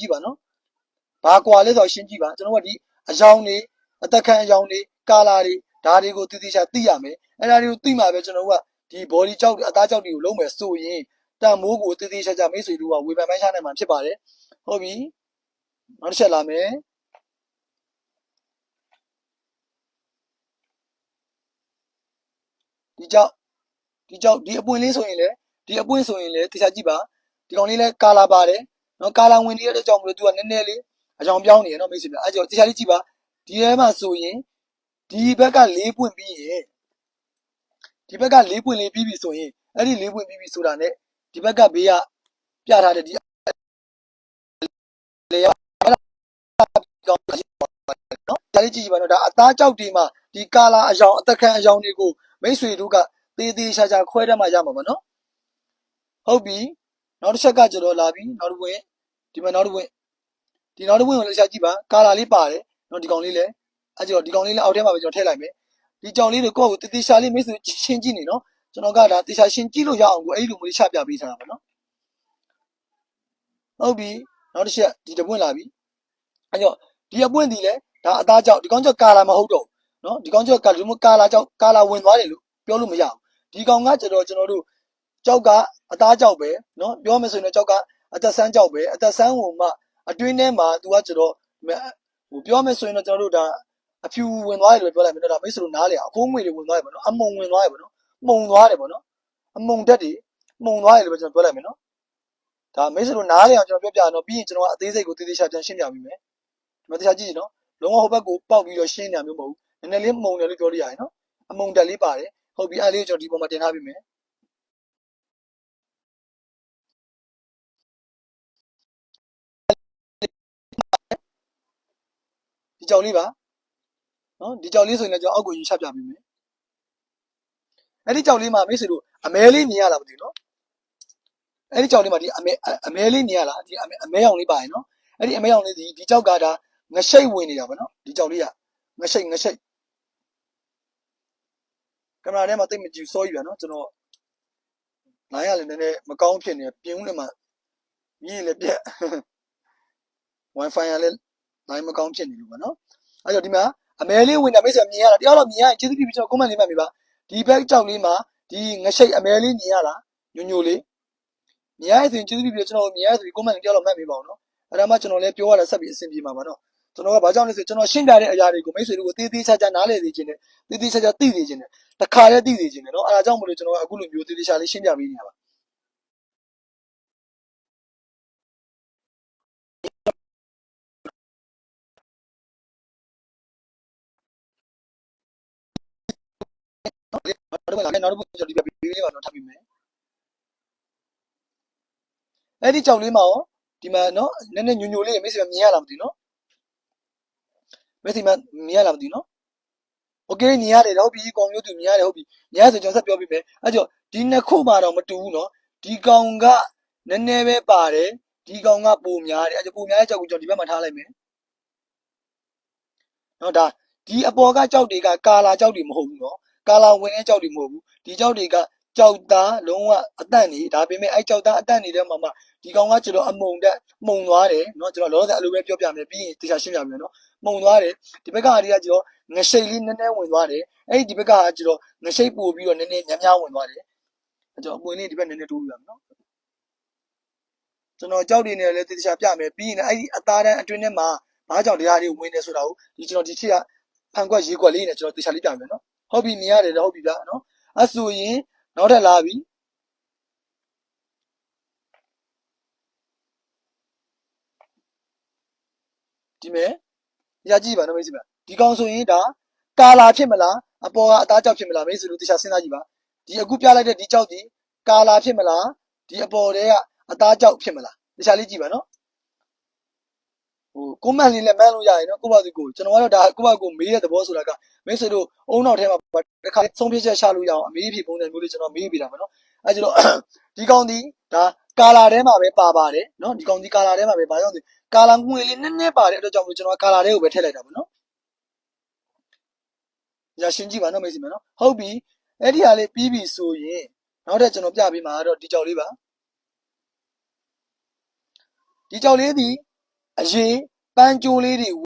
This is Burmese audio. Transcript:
ကြည့်ပါနော်ဘာကွာလဲဆိုတော့ရှင်းကြည့်ပါကျွန်တော်ကဒီအယောင်တွေအသက်ခံအယောင်တွေကာလာတွေဒါတွေကိုတည်တည်ချာသိရမယ်အဲ့ဒါတွေကိုသိမှပဲကျွန်တော်ကဒီ body ကြောက်အသားကြောက်တွေကိုလုံးမယ်ဆိုရင်တန်မိုးကိုတည်တည်ချာချာမိတ်ဆွေတို့ကဝေဖန်ပိုင်းရှားနိုင်မှာဖြစ်ပါတယ်ဟုတ်ပြီနောက်တစ်ချက်လာမယ်ဒီကြောက်ဒီကြောက်ဒီအပွင့်လေးဆိုရင်လေဒီအပွင့်ဆိုရင်လေတခြားကြည့်ပါဒီကောင်လေးလဲကာလာပါတယ် နော်ကာလာဝင်နေတဲ့အတွက်ကြောင့်မလို့သူကနည်းနည်းလေးအကြောင်ပြောင်းနေရနော်မိတ်ဆွေများအဲကြောင့်တခြားလေးကြည့်ပါဒီထဲမှာဆိုရင်ဒီဘက်က၄ပွင့်ပြီးရင်ဒီဘက်က၄ပွင့်လေးပြီးပြီဆိုရင်အဲ့ဒီ၄ပွင့်ပြီးပြီဆိုတာ ਨੇ ဒီဘက်ကဘေးကပြထားတဲ့ဒီလေရကောင်းနော်ဒါလေးကြည့်ကြည့်ပါနော်ဒါအသားကြောက်တွေမှာဒီကာလာအယောင်အသက်ခံအယောင်တွေကိုမိတ်ဆွေတို့ကသေးသေးချာချာခွဲတတ်မှရမှာပါနော်ဟုတ်ပြီနောက်တစ်ချက်ကကျွန်တော်လာပြီနောက်တစ်ဝင် ဒီမှာနောက်တစ်ဝင်ဒီနောက်တစ်ဝင်ကိုလည်းရှာကြည့်ပါကာလာလေးပါတယ်နော်ဒီကောင်လေးလည်းအဲကျွန်တော်ဒီကောင်လေးလည်းအောက်ထဲမှာပဲကျွန်တော်ထည့်လိုက်မယ်ဒီကြောင်လေးတွေကိုယ့်ကိုတေးသေးရှာလေးမိတ်ဆွေရှင်းကြည့်နေနော်ကျွန်တော်ကဒါတေးရှာရှင်းကြည့်လို့ရအောင်ကိုအဲ့ဒီလိုမျိုးချပြပေးထားတာပါနော်ဟုတ်ပြီနောက်တစ်ချက်ဒီတပွင့်လာပြီအဲကြောင့်ဒီအပွင့်ဒီလည်းဒါအသားကြောက်ဒီကောင်ကြောက်ကာလာမဟုတ်တော့ဘူးနော်ဒီကောင်ကြောက်ကဒီမျိုးကာလာကြောက်ကာလာဝင်သွားတယ်လို့ပြောလို့မရဘူးဒီကောင်ကကျွန်တော်ကျွန်တော်တို့ကြောက်ကအသားကြောက်ပဲနော်ပြောမယ်ဆိုရင်တော့ကြောက်က အသက်ဆန်းကြောက်ပဲအသက်ဆန်းဝင်မှအတွင်းထဲမှာ तू ကကျွန်တော်ဟိုပြောမယ်ဆိုရင်တော့ကျွန်တော်တို့ဒါအဖြူဝင်သွားတယ်လို့ပြောလိုက်မယ်နော်ဒါမိတ်ဆွေတို့နားလေအခိုးငွေတွေဝင်သွားတယ်ပေါ့နော်အမုံဝင်သွားတယ်ပေါ့နော်မှုံသွားတယ်ပေါ့နော်အမုံတက်တွေမှုံသွားတယ်လို့ပဲကျွန်တော်ပြောလိုက်မယ်နော်ဒါမိတ်ဆွေတို့နားလေအောင်ကျွန်တော်ပြောပြတော့ပြီးရင်ကျွန်တော်ကအသေးစိတ်ကိုတည်တည်ချာချာရှင်းပြပေးမယ်ဒီမှာတရားကြည့်နော်လုံးဝဟိုဘက်ကိုပေါက်ပြီးတော့ရှင်းနေတာမျိုးမဟုတ်ဘူးနည်းနည်းလေးမှုံတယ်လို့ပြောလို့ရတယ်နော်အမုံတက်လေးပါတယ်ဟုတ်ပြီအဲ့လေးကိုကျွန်တော်ဒီပုံမှာတင်ထားပေးမယ် ဒီကြောင်လေးပါနော်ဒီကြောင်လေးဆိုရင်လည်းကျွန်တော်အောက်ကိုယူချပြပေးမယ်အဲ့ဒီကြောင်လေးမှာမိတ်ဆွေတို့အမဲလေးမြင်ရလားမသိဘူးနော်အဲ့ဒီကြောင်လေးမှာဒီအမဲအမဲလေးမြင်ရလားဒီအမဲအမဲရောင်လေးပါရင်နော်အဲ့ဒီအမဲရောင်လေးဒီဒီကြောက်ကဒါငရှိတ်ဝင်နေတာပေါ့နော်ဒီကြောင်လေးကငရှိတ်ငရှိတ်ကင်မရာထဲမှာတိတ်မကြည့်စောယူရနော်ကျွန်တော်လိုင်းရလည်းနည်းနည်းမကောင်းဖြစ်နေပြင်ဦးလည်းမှမြည်လည်းပြက် wifi ရလည်း လိုင်းမကောင်းဖြစ်နေလို့ပေါ့နော်အဲ့တော့ဒီမှာအမဲလေးဝင်တာမိတ်ဆွေမြင်ရတာတရားတော့မြင်ရရင်ကျေးဇူးပြုပြီးကျွန်တော် comment လေးမှတ်ပေးပါဒီဘက်ကြောက်လေးမှာဒီငရှိတ်အမဲလေးမြင်ရတာညိုညိုလေးမြင်ရရင်ဆိုရင်ကျေးဇူးပြုပြီးကျွန်တော်မြင်ရဆိုပြီး comment လေးတရားတော့မှတ်ပေးပါဦးနော်အဲ့ဒါမှကျွန်တော်လည်းပြောရတာဆက်ပြီးအဆင်ပြေမှာပါနော်ကျွန်တော်ကဘာကြောင့်လဲဆိုကျွန်တော်ရှင်းပြတဲ့အရာတွေကိုမိတ်ဆွေတို့ကိုတေးသေးချာချာနားလည်စေခြင်းနဲ့တေးသေးချာချာသိစေခြင်းနဲ့တခါတည်းသိစေခြင်းနဲ့နော်အဲ့ဒါကြောင့်မလို့ကျွန်တော်ကအခုလိုမျိုးတေးသေးချာလေးရှင်းပြပေးနေတာပါ နောက်တစ်ခါနောက်တစ်ခုကျွန်တော်ဒီပြပေးလေးပါတော့ထားပေးမယ်အဲ့ဒီကြောင်လေးမှာရောဒီမှာနော်နည်းနည်းညိုညိုလေးမိတ်ဆွေမြင်ရလားမသိဘူးနော်မိတ်ဆွေမြင်ရလားမသိဘူးနော်โอเคမြင်ရတယ်ဟုတ်ပြီကောင်မျိုးသူမြင်ရတယ်ဟုတ်ပြီမြင်ရဆိုကျွန်တော်ဆက်ပြောပြပေးမယ်အဲ့ကြောင့်ဒီနှစ်ခုမှာတော့မတူဘူးနော်ဒီကောင်ကနည်းနည်းပဲပါတယ်ဒီကောင်ကပိုများတယ်အဲ့ကြောင့်ပိုများတဲ့ကြောက်ကိုကျွန်တော်ဒီဘက်မှာထားလိုက်မယ်နော်ဒါဒီအပေါ်ကကြောက်တွေကကာလာကြောက်တွေမဟုတ်ဘူးနော် ကာလာဝင်တဲ့ကြောက်တွေမဟုတ်ဘူးဒီကြောက်တွေကကြောက်သားလုံးဝအတန့်နေဒါပေမဲ့အဲ့ကြောက်သားအတန့်နေတဲ့မှာမှဒီကောင်ကကျွန်တော်အမုံတက်မှုံသွားတယ်เนาะကျွန်တော်လောလောဆယ်အလိုပဲပြောပြမယ်ပြီးရင်တရားရှင်းပြမယ်เนาะမှုံသွားတယ်ဒီဘက်ကဟာတွေကကျွန်တော်ငရှိတ်လေးနည်းနည်းဝင်သွားတယ်အဲ့ဒီဒီဘက်ကဟာကျွန်တော်ငရှိတ်ပို့ပြီးတော့နည်းနည်းများများဝင်သွားတယ်ကျွန်တော်အပွင့်လေးဒီဘက်နည်းနည်းတိုးပြရမယ်เนาะကျွန်တော်ကြောက်တွေနဲ့လည်းတရားပြမယ်ပြီးရင်အဲ့ဒီအသားတန်းအတွင်းထဲမှာဘာကြောင့်တရားတွေဝင်နေဆိုတာကိုဒီကျွန်တော်ဒီထိကဖန်ခွက်ရေခွက်လေးနဲ့ကျွန်တော်တရားလေးပြမယ်เนาะ ဟုတ်ပြီမြင်ရတယ်တော့ဟုတ်ပြီဗျာနော်အဲ့ဆိုရင်နောက်ထပ်လာပြီဒီမဲ့ရကြည့်ပါနော်မိတ်ဆွေဗျာဒီကောင်ဆိုရင်ဒါကာလာဖြစ်မလားအပေါ်ကအသားကြောက်ဖြစ်မလားမိတ်ဆွေတို့တရားစဉ်းစားကြည့်ပါဒီအခုပြလိုက်တဲ့ဒီကြောက်ဒီကာလာဖြစ်မလားဒီအပေါ်တဲကအသားကြောက်ဖြစ်မလားတရားလေးကြည့်ပါနော် ဟိုကွန်မန့်လေးလည်းမှန်းလို့ရရင်နော်ကိုယ့်ဘာသူကိုကျွန်တော်ကတော့ဒါကိုယ့်ဘာကိုမေးတဲ့သဘောဆိုတာကမိတ်ဆွေတို့အုံနောက်ထဲမှာတစ်ခါဆုံးဖြတ်ချက်ချလို့ရအောင်အမေးဖြစ်ပုံစံမျိုးလေးကျွန်တော်မေးပြတာပါနော်အဲကျတော့ဒီကောင်ဒီဒါကာလာထဲမှာပဲပါပါတယ်နော်ဒီကောင်ဒီကာလာထဲမှာပဲဘာကြောင့်လဲကာလာငွေလေးနည်းနည်းပါတဲ့အတွက်ကြောင့်မို့ကျွန်တော်ကာလာထဲကိုပဲထည့်လိုက်တာပါနော်ရရှင်းကြည့်ပါနော်မိတ်ဆွေနော်ဟုတ်ပြီအဲ့ဒီဟာလေးပြီးပြီဆိုရင်နောက်ထပ်ကျွန်တော်ပြပေးမှာတော့ဒီကြောက်လေးပါဒီကြောက်လေးဒီ အရေးပန်းကြိုးလေးတွေ